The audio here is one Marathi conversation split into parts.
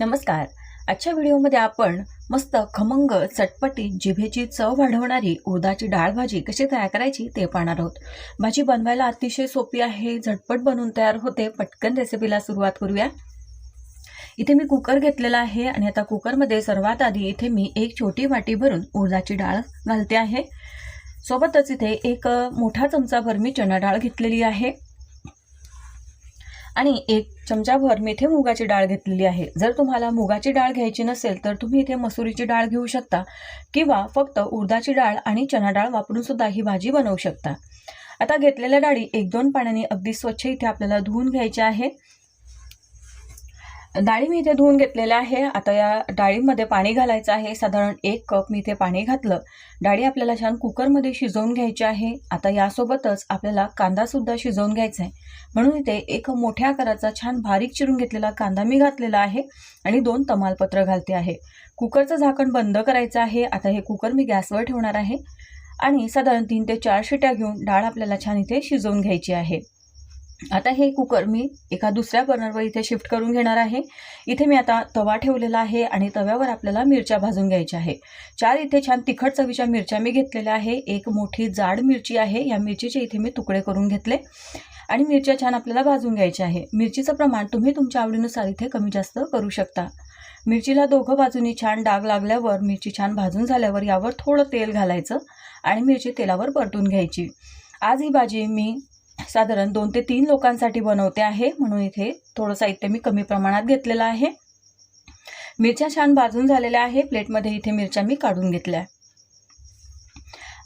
नमस्कार. आजच्या व्हिडिओमध्ये आपण मस्त खमंग चटपटी जिभेची चव वाढवणारी उडदाची डाळ भाजी कशी तयार करायची ते पाहणार आहोत. भाजी बनवायला अतिशय सोपी आहे झटपट बनवून तयार होते. पटकन रेसिपीला सुरुवात करूया. इथे मी कुकर घेतलेला आहे आणि आता कुकरमध्ये सर्वात आधी इथे मी एक छोटी वाटी भरून उडदाची डाळ घालते आहे. सोबतच इथे एक मोठा चमचाभर मी चणा डाळ घेतलेली आहे. आणि एक चमचाभर मी मुगाची डाळ घेतलेली आहे. जर तुम्हाला मुगाची डाळ घ्यायची नसेल तर तुम्ही इथे मसुरीची डाळ घेऊ शकता किंवा फक्त उडदाची डाळ आणि चणा डाळ वापरून सुद्धा ही भाजी बनवू शकता. आता घेतलेल्या डाळी एक दोन पाण्याने अगदी स्वच्छ इथे आपल्याला धुवून घ्यायच्या आहे. डाळी मी इथे धुवून घेतलेल्या आहे. आता या डाळीमध्ये पाणी घालायचं आहे. साधारण एक कप मी इथे पाणी घातलं. डाळी आपल्याला छान कुकरमध्ये शिजवून घ्यायची आहे. आता यासोबतच आपल्याला कांदासुद्धा शिजवून घ्यायचा आहे. म्हणून इथे एक मोठ्या आकाराचा छान बारीक चिरून घेतलेला कांदा मी घातलेला आहे आणि दोन तमालपत्र घालते आहे. कुकरचं झाकण बंद करायचं आहे. आता हे कुकर मी गॅसवर ठेवणार आहे. आणि साधारण तीन ते चार शिट्या घेऊन डाळ आपल्याला छान इथे शिजवून घ्यायची आहे. आता हे कुकर मी एका दुसऱ्या बर्नरवर इथे शिफ्ट करून घेणार आहे. इथे मी आता तवा ठेवलेला आहे आणि तव्यावर आपल्याला मिरच्या भाजून घ्यायच्या आहे. चार इथे छान तिखट चवीच्या मिरच्या मी घेतलेल्या आहे. एक मोठी जाड मिरची आहे. या मिरचीचे इथे मी तुकडे करून घेतले. आणि मिरच्या छान आपल्याला भाजून घ्यायच्या आहे. मिरचीचं प्रमाण तुम्ही तुमच्या आवडीनुसार इथे कमी जास्त करू शकता. मिरचीला दोघं बाजूनी छान डाग लागल्यावर मिरची छान भाजून झाल्यावर यावर थोडं तेल घालायचं आणि मिरची तेलावर परतून घ्यायची. आज ही भाजी मी साधारण दोन ते तीन लोकांसाठी बनवते आहे. म्हणून इथे थोडं साहित्य मी कमी प्रमाणात घेतलेलं आहे. मिरच्या छान भाजून झालेल्या आहे. प्लेटमध्ये इथे मिरच्या मी काढून घेतल्या.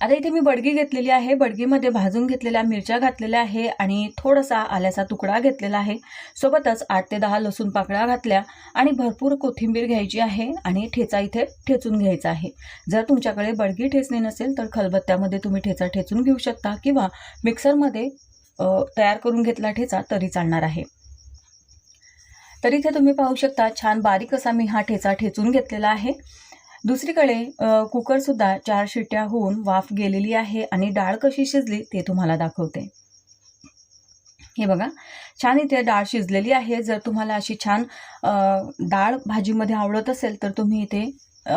आता इथे मी बडगी घेतलेली आहे. बडगीमध्ये भाजून घेतलेल्या मिरच्या घातलेल्या आहे आणि थोडासा आल्याचा तुकडा घेतलेला आहे. सोबतच आठ ते दहा लसूण पाकळ्या घातल्या आणि भरपूर कोथिंबीर घ्यायची आहे आणि ठेचा इथे ठेचून घ्यायचा आहे. जर तुमच्याकडे बडगी ठेचणी नसेल तर खलबत्त्यामध्ये तुम्ही ठेचा ठेचून घेऊ शकता किंवा मिक्सरमध्ये तयार करून घेतला ठेचा तरी चालणार आहे. तर इथे तुम्ही पाहू शकता छान बारीक असा मी हा ठेचा ठेचून घेतलेला आहे. दुसरीकडे कुकरसुद्धा चार शिट्या होऊन वाफ गेलेली आहे आणि डाळ कशी शिजली ते तुम्हाला दाखवते. हे बघा छान इथे डाळ शिजलेली आहे. जर तुम्हाला अशी छान डाळ भाजीमध्ये आवडत असेल तर तुम्ही इथे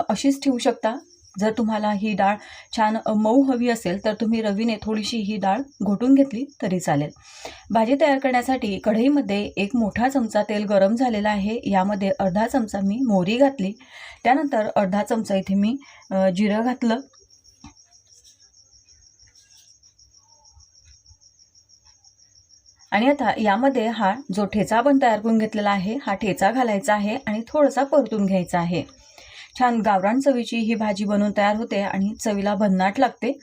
अशीच ठेवू शकता. जर तुम्हाला ही डाळ छान मऊ हवी असेल तर तुम्ही रवीने थोडीशी ही डाळ घोटून घेतली तरी चालेल. भाजी तयार करण्यासाठी कढईमध्ये एक मोठा चमचा तेल गरम झालेला आहे. यामध्ये अर्धा चमचा मी मोहरी घातली. त्यानंतर अर्धा चमचा इथे मी जिरं घातलं. आणि आता यामध्ये हा जो ठेचा आपण तयार करून घेतलेला आहे हा ठेचा घालायचा आहे आणि थोडासा परतून घ्यायचा आहे. छान गावरान चवीची ही भाजी बनवून तयार होते आणि चवीला भन्नाट लागते.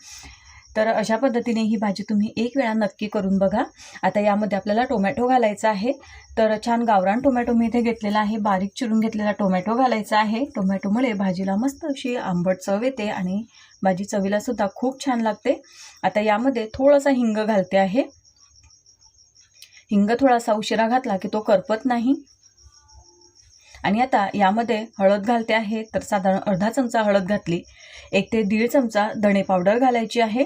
तर अशा पद्धतीने ही भाजी तुम्ही एक वेळा नक्की करून बघा. आता यामध्ये आपल्याला टोमॅटो घालायचा आहे. तर छान गावरान टोमॅटो मी इथे घेतलेला आहे. बारीक चिरून घेतलेला टोमॅटो घालायचा आहे. टोमॅटोमुळे भाजीला मस्त अशी आंबट चव येते आणि भाजी चवीला सुद्धा खूप छान लागते. आता यामध्ये थोडासा हिंग घालते आहे. हिंग थोडासा उशिरा घातला की तो करपत नाही. आणि आता यामध्ये हळद घालते आहे तर साधारण अर्धा चमचा हळद घातली. एक ते दीड चमचा धणे पावडर घालायची आहे.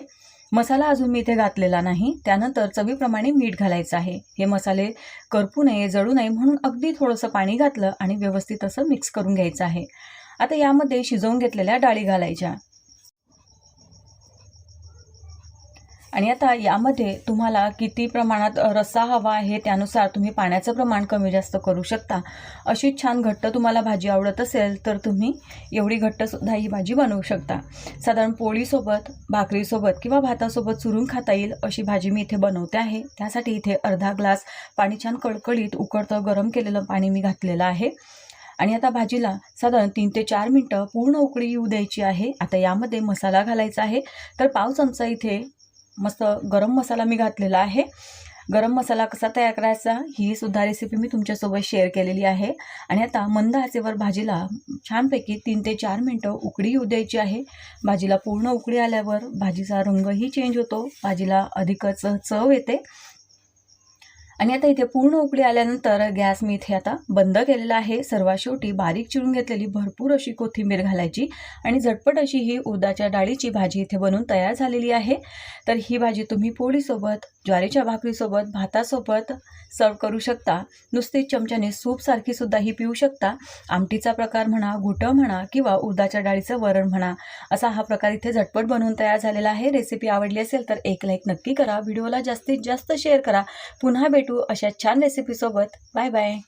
मसाला अजून मी इथे घातलेला नाही. त्यानंतर चवीप्रमाणे मीठ घालायचं आहे. हे मसाले करपू नये जळू नये म्हणून अगदी थोडंसं पाणी घातलं आणि व्यवस्थित असं मिक्स करून घ्यायचं आहे. आता यामध्ये शिजवून घेतलेल्या डाळी घालायच्या. आणि आता यामध्ये तुम्हाला किती प्रमाणात रस्सा हवा आहे त्यानुसार तुम्ही पाण्याचं प्रमाण कमी जास्त करू शकता. अशी छान घट्ट तुम्हाला भाजी आवडत असेल तर तुम्ही एवढी घट्टसुद्धा ही भाजी बनवू शकता. साधारण पोळीसोबत भाकरीसोबत किंवा भातासोबत चुरून खाता येईल अशी भाजी मी इथे बनवते आहे. त्यासाठी इथे अर्धा ग्लास पाणी छान कळकळीत उकळतं गरम केलेलं पाणी मी घातलेलं आहे. आणि आता भाजीला साधारण तीन ते चार मिनटं पूर्ण उकळी येऊ द्यायची आहे. आता यामध्ये मसाला घालायचा आहे. तर पाव चमचा इथे मस्त गरम मसाला मी घातलेला आहे. गरम मसाला कसा तयार करायचा ही सुद्धा रेसिपी मी तुमच्यासोबत शेअर केलेली आहे. आणि आता मंद आचेवर भाजीला छानपैकी तीन ते चार मिनटं उकडी येऊ द्यायची आहे. भाजीला पूर्ण उकडी आल्यावर भाजीचा रंगही चेंज होतो. भाजीला अधिकच चव येते. आणि आता इथे पूर्ण उकळी आल्यानंतर गॅस मी इथे आता बंद केलेला आहे. सर्वात शेवटी बारीक चिरून घेतलेली भरपूर अशी कोथिंबीर घालायची आणि झटपट अशी ही उदाच्या डाळीची भाजी इथे बनवून तयार झालेली आहे. तर ही भाजी तुम्ही पोळीसोबत ज्वारीच्या भाकरीसोबत भातासोबत सर्व करू शकता. नुसती चमच्याने सूपसारखी सुद्धा ही पिऊ शकता. आमटीचा प्रकार म्हणा घुटं म्हणा किंवा उदाच्या डाळीचं वरण म्हणा असा हा प्रकार इथे झटपट बनवून तयार झालेला आहे. रेसिपी आवडली असेल तर एक लाईक नक्की करा. व्हिडिओला जास्तीत जास्त शेअर करा. पुन्हा भेटू अशा छान रेसिपीसोबत बाय बाय